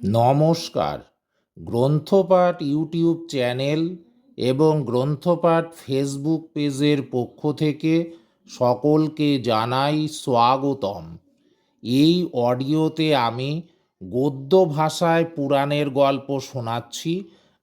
নমস্কার। গ্রন্থপাঠ YouTube channel এবং গ্রন্থপাঠ Facebook পেজের পক্ষ থেকে সকলকে জানাই স্বাগতম। এই অডিওতে আমি গদ্য ভাষায় পুরাণের গল্প শোনাচ্ছি।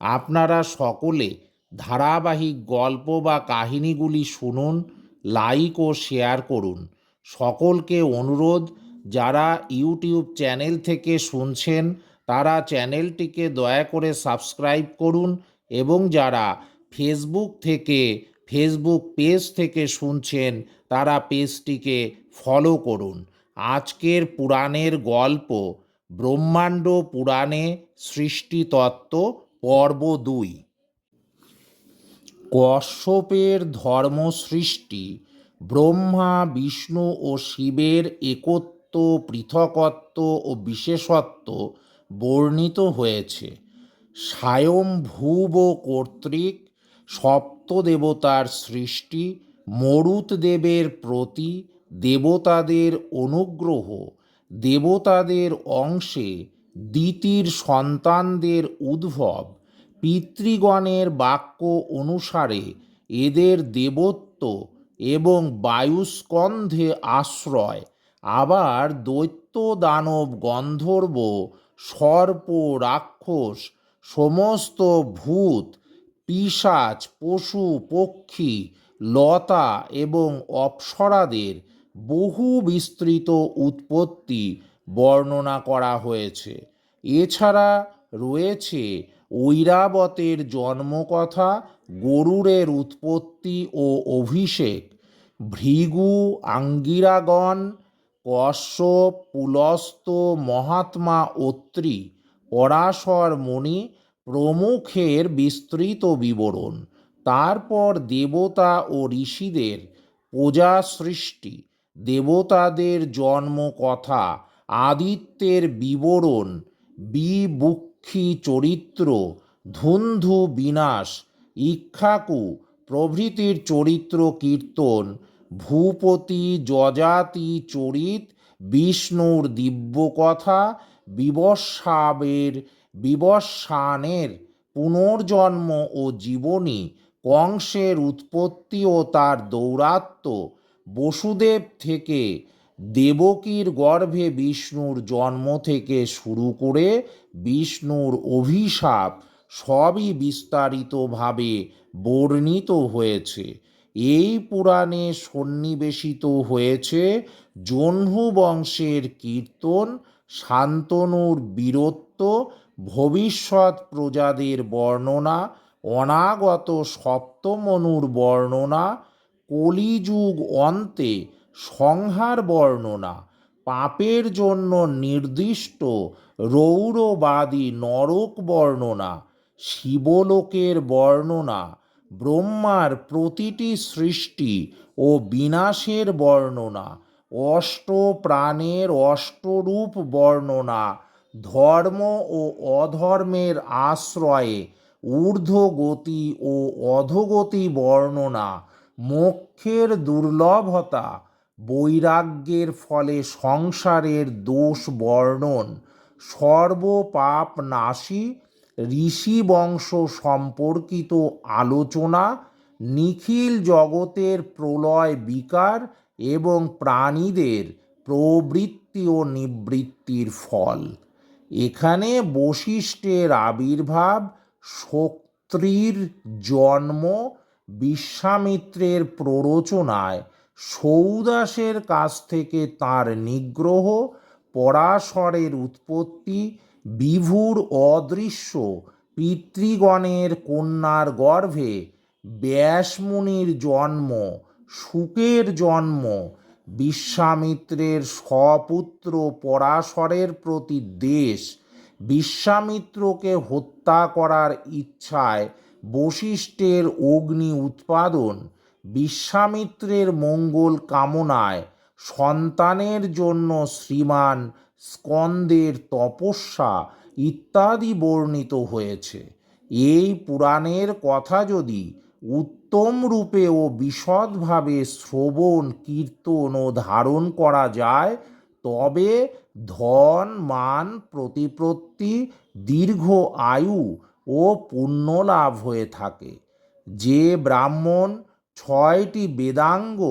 আপনারা সকলে ধারাবাহিক গল্প বা কাহিনীগুলি শুনুন, লাইক ও শেয়ার করুন। সকলকে অনুরোধ, যারা ইউটিউব চ্যানেল থেকে শুনছেন তারা চ্যানেলটিকে দয়া করে সাবস্ক্রাইব করুন এবং যারা ফেসবুক থেকে, ফেসবুক পেজ থেকে শুনছেন, তারা পেজটিকে ফলো করুন। আজকের পুরাণের গল্প, ব্রহ্মাণ্ড পুরাণে সৃষ্টিতত্ত্ব পর্ব দুই। কশ্যপের ধর্ম সৃষ্টি ব্রহ্মা, বিষ্ণু ও শিবের একত্ব, পৃথকত্ব ও বিশেষত্ব বর্ণিত হয়েছে। স্বয়ংভূব কর্তৃক সপ্তদেবতার সৃষ্টি মরুতদেবের প্রতি, দেবতাদের অনুগ্রহ, দেবতাদের অংশে দিতির সন্তানদের উদ্ভব, পিতৃগণের বাক্য অনুসারে এদের দেবত্ব এবং বায়ুস্কন্ধে আশ্রয়, আবার দৈত্য দানব গন্ধর্ব সর্প, রাক্ষস, সমস্ত ভূত, পিশাচ, পশু, পক্ষী, লতা এবং অপ্সরাদের বহু বিস্তৃত উৎপত্তি বর্ণনা করা হয়েছে। এছাড়া রয়েছে ঐরাবতের জন্মকথা গরুরের উৎপত্তি ও অভিষেক, ভৃগু, আঙ্গিরাগণ কশ্যপ পুলস্ত মহাত্মা অত্রি পরাশর মণি প্রমুখের বিস্তৃত বিবরণ। তারপর দেবতা ও ঋষিদের প্রজা সৃষ্টি, দেবতাদের জন্ম কথা, আদিত্যের বিবরণ, বিবুক্ষী চরিত্র, ধুন্ধু বিনাশ, ইক্ষাকু প্রভৃতির চরিত্র কীর্তন ভূপতি যজাতি চরিত, বিষ্ণুর দিব্যকথা বিবস্বাবের বিবস্বানের পুনর্জন্ম ও জীবনী, কংসের উৎপত্তি ও তার দৌরাত্ম, বসুদেব থেকে দেবকীর গর্ভে বিষ্ণুর জন্ম থেকে শুরু করে বিষ্ণুর অভিশাপ সবই বিস্তারিতভাবে বর্ণিত হয়েছে। এই পুরাণে সন্নিবেশিত হয়েছে জহ্নু বংশের কীর্তন, শান্তনুর বীরত্ব, ভবিষ্যৎ প্রজাদের বর্ণনা, অনাগত সপ্তমনুর বর্ণনা, কলিযুগ অন্তে সংহার বর্ণনা, পাপের জন্য নির্দিষ্ট রৌরবাদী নরক বর্ণনা, শিবলোকের বর্ণনা ব্রহ্মার প্রতিটি সৃষ্টি ও বিনাশের বর্ণনা, অষ্ট প্রাণের অষ্টরূপ বর্ণনা, ধর্ম ও অধর্মের আশ্রয়ে ঊর্ধ্বগতি ও অধোগতি বর্ণনা, মোক্ষের দুর্লভতা, বৈরাগ্যের ফলে সংসারের দোষ বর্ণন সর্বপাপ নাশী ঋষি বংশ সম্পর্কিত আলোচনা, নিখিল জগতের প্রলয় বিকার এবং প্রাণীদের প্রবৃত্তি ও নিবৃত্তির ফল। এখানে বশিষ্ঠের আবির্ভাব, শক্তির জন্ম, বিশ্বামিত্রের প্ররোচনায়, সৌদাসের কাছ থেকে তার নিগ্রহ পরাশরের উৎপত্তি, বিভুর অদৃশ্য, পিতৃগণের কন্যার গর্ভে, ব্যাসমুনির জন্ম সুকের জন্ম, বিশ্বামিত্রের স্বপুত্র পরাশরের প্রতি দেশ, বিশ্বামিত্রকে হত্যা করার ইচ্ছায় বশিষ্ঠের অগ্নি উৎপাদন, বিশ্বামিত্রের মঙ্গল কামনায় সন্তানের জন্য শ্রীমান স্কন্দের তপস্যা ইত্যাদি বর্ণিত হয়েছে। এই পুরাণের কথা যদি উত্তম রূপে ও বিশদভাবে শ্রবণ, কীর্তন ও ধারণ করা যায়, তবে ধন, মান, প্রতিপত্তি, দীর্ঘ আয়ু ও পুণ্য লাভ হয়ে থাকে। যে ব্রাহ্মণ ছয়টি বেদাঙ্গ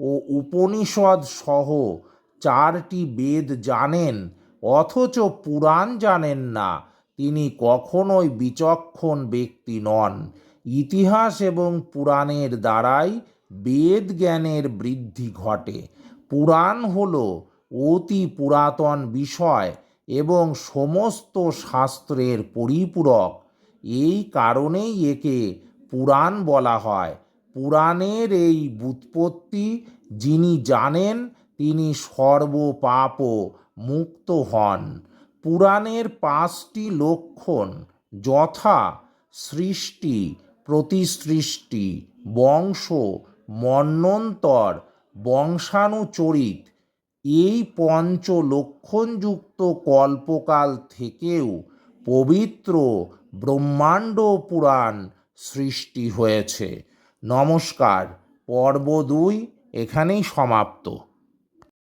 ও উপনিষদ সহ চারটি বেদ জানেন, অথচ পুরাণ জানেন না। তিনি কখনোই বিচক্ষণ ব্যক্তি নন। ইতিহাস এবং পুরাণের দ্বারাই বেদ জ্ঞানের বৃদ্ধি ঘটে। পুরাণ হল অতি পুরাতন বিষয় এবং সমস্ত শাস্ত্রের পরিপূরক। এই কারণেই একে পুরাণ বলা হয়। পুরাণের এই বুৎপত্তি যিনি জানেন, তিনি সর্বপাপ মুক্ত হন। পুরাণের পাঁচটি লক্ষণ যথা সৃষ্টি, প্রতিসৃষ্টি, বংশ মন্বন্তর বংশানুচরিত, এই পঞ্চ লক্ষণযুক্ত কল্পকাল থেকেও পবিত্র ব্রহ্মাণ্ড পুরাণ সৃষ্টি হয়েছে। নমস্কার পর্ব দুই এখানেই সমাপ্ত।